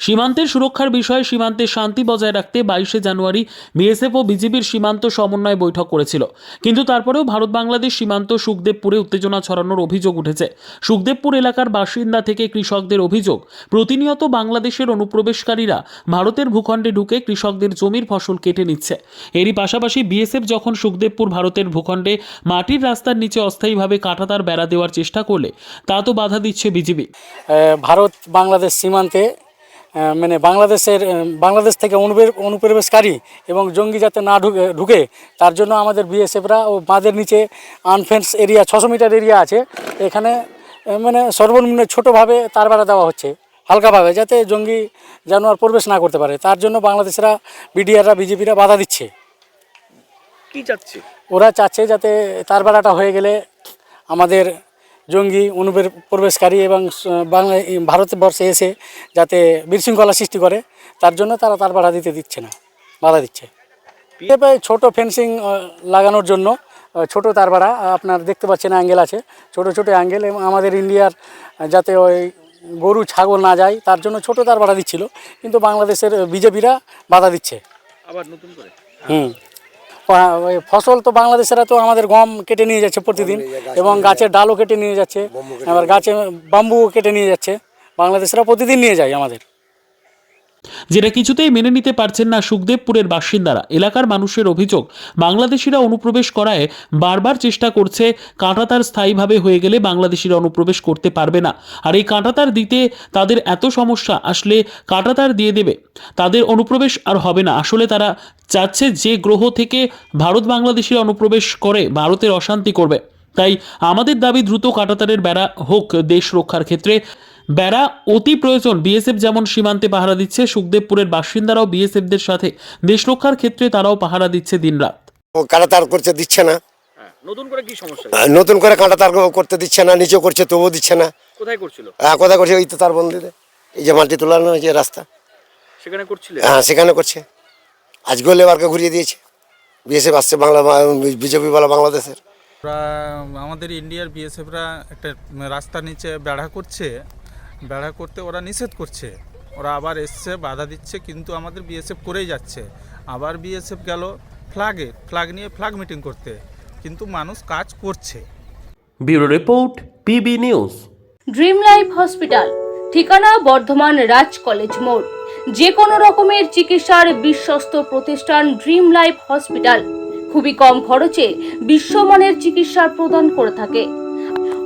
সীমান্তের সুরক্ষার বিষয়ে সীমান্তে শান্তি বজায় রাখতে বাইশে জানুয়ারি বিএসএফ ও বিজিবির সীমান্ত সমন্বয় বৈঠক করেছিল। কিন্তু তারপরেও ভারত বাংলাদেশ সীমান্ত সুখদেবপুরে উত্তেজনা ছড়ানোর অভিযোগ উঠেছে। সুখদেবপুর এলাকার বাসিন্দা থেকে কৃষকদের অভিযোগ, প্রতিনিয়ত বাংলাদেশের অনুপ্রবেশকারীরা ভারতের ভূখণ্ডে ঢুকে কৃষকদের জমির ফসল কেটে নিচ্ছে। এরই পাশাপাশি বিএসএফ যখন সুখদেবপুর ভারতের ভূখণ্ডে মাটির রাস্তার নিচে অস্থায়ীভাবে কাঁটাতার বেড়া দেওয়ার চেষ্টা করলে, তা তো বাধা দিচ্ছে বিজিবি। ভারত বাংলাদেশ সীমান্তে মানে বাংলাদেশের বাংলাদেশ থেকে অনুপ্রে- অনুপ্রবেশকারী এবং জঙ্গি যাতে না ঢুকে ঢুকে তার জন্য আমাদের বিএসএফরা ও বাঁধের নিচে আনফেন্স এরিয়া ছশো মিটার এরিয়া আছে। এখানে মানে সর্বনিম্ন ছোটোভাবে তার বেড়া দেওয়া হচ্ছে হালকাভাবে যাতে জঙ্গি জানোয়ার প্রবেশ না করতে পারে। তার জন্য বাংলাদেশরা বিডিআররা বিজেপিরা বাধা দিচ্ছে। কি চাচ্ছে? ওরা চাচ্ছে যাতে তার বেড়াটা হয়ে গেলে আমাদের জঙ্গি অনুপ্রবেশকারী এবং বাংলা ভারতবর্ষে এসে যাতে বিশৃঙ্খলা সৃষ্টি করে তার জন্য তারা তার বাধা দিতে দিচ্ছে না বাধা দিচ্ছে। এভাবে ছোট ফেন্সিং লাগানোর জন্য ছোট তার বাড়া আপনার দেখতে পাচ্ছেন অ্যাঙ্গেল আছে ছোট ছোট অ্যাঙ্গেল এবং আমাদের ইন্ডিয়ার যাতে ওই গরু ছাগল না যায় তার জন্য ছোট তার বাড়া দিচ্ছিল কিন্তু বাংলাদেশের বিজেপিরা বাধা দিচ্ছে। আবার নতুন করে? হুম। ফসল তো বাংলাদেশেরা তো আমাদের গম কেটে নিয়ে যাচ্ছে প্রতিদিন এবং গাছের ডালও কেটে নিয়ে যাচ্ছে। আবার গাছে বাম্বুও কেটে নিয়ে যাচ্ছে। বাংলাদেশরা প্রতিদিন নিয়ে যায় আমাদের। যেটা কিছুতেই মেনে নিতে পারছেন না সুখদেবপুরের বাসিন্দারা। এলাকার মানুষের অভিযোগ, বাংলাদেশিরা অনুপ্রবেশ করায় বারবার চেষ্টা করছে, কাঁটাতার স্থায়ীভাবে হয়ে গেলে বাংলাদেশিরা অনুপ্রবেশ করতে পারবে না। আর এই কাঁটাতার দিতে তাদের এত সমস্যা, আসলে কাঁটাতার দিয়ে দেবে। তাদের অনুপ্রবেশ আর হবে না। আসলে তারা চাচ্ছে যে গ্রহ থেকে ভারত বাংলাদেশিরা অনুপ্রবেশ করে, ভারতের অশান্তি করবে। তাই আমাদের দাবি, দ্রুত কাঁটাতারের বেড়া হোক দেশ রক্ষার ক্ষেত্রে। বেড়া অতি প্রয়োজন। বিএসএফ যেমন সীমান্তে পাহারা দিচ্ছে সুখদেবপুরের বাসিন্দারাও বিএসএফদের সাথে দেশ রক্ষার ক্ষেত্রে তারাও পাহারা দিচ্ছে দিনরাত। ও কাঁটা তার করতে দিচ্ছে না। হ্যাঁ নতুন করে কি সমস্যা? নতুন করে কাঁটা তার করতে দিচ্ছে না নিচেও করছে তবুও দিচ্ছে না। কোথায় করছিল? হ্যাঁ কথা করছে? ওই তো তার বন্দিতে এই যে মাটি তোলানো যে রাস্তা। সেখানে করছিলে? হ্যাঁ সেখানে করছে। আজকেও লেবারকে ঘুরিয়ে দিয়েছে। বিএসএফ আসছে বাংলা বিজেপি বলা বাংলাদেশের। আমাদের ইন্ডিয়ার বিএসএফরা একটা রাস্তার নিচে বেড়া করছে। বেড়া করতে ওরা নিষেধ করছে। ওরা আবার এসছে বাধা দিচ্ছে কিন্তু আমাদের বিএসএফ করেই যাচ্ছে। আবার বিএসএফ গেল ফ্ল্যাগে ফ্ল্যাগ নিয়ে ফ্ল্যাগ মিটিং করতে। কিন্তু মানুষ কাজ করছে। Bureau report PB news dream life hospital ঠিকানা বর্ধমান রাজ কলেজ মোড়। যে কোনো রকমের চিকিৎসার বিশ্বস্ত প্রতিষ্ঠান ড্রিম লাইফ হসপিটাল খুবই কম খরচে বিশ্বমানের চিকিৎসা প্রদান করে থাকে।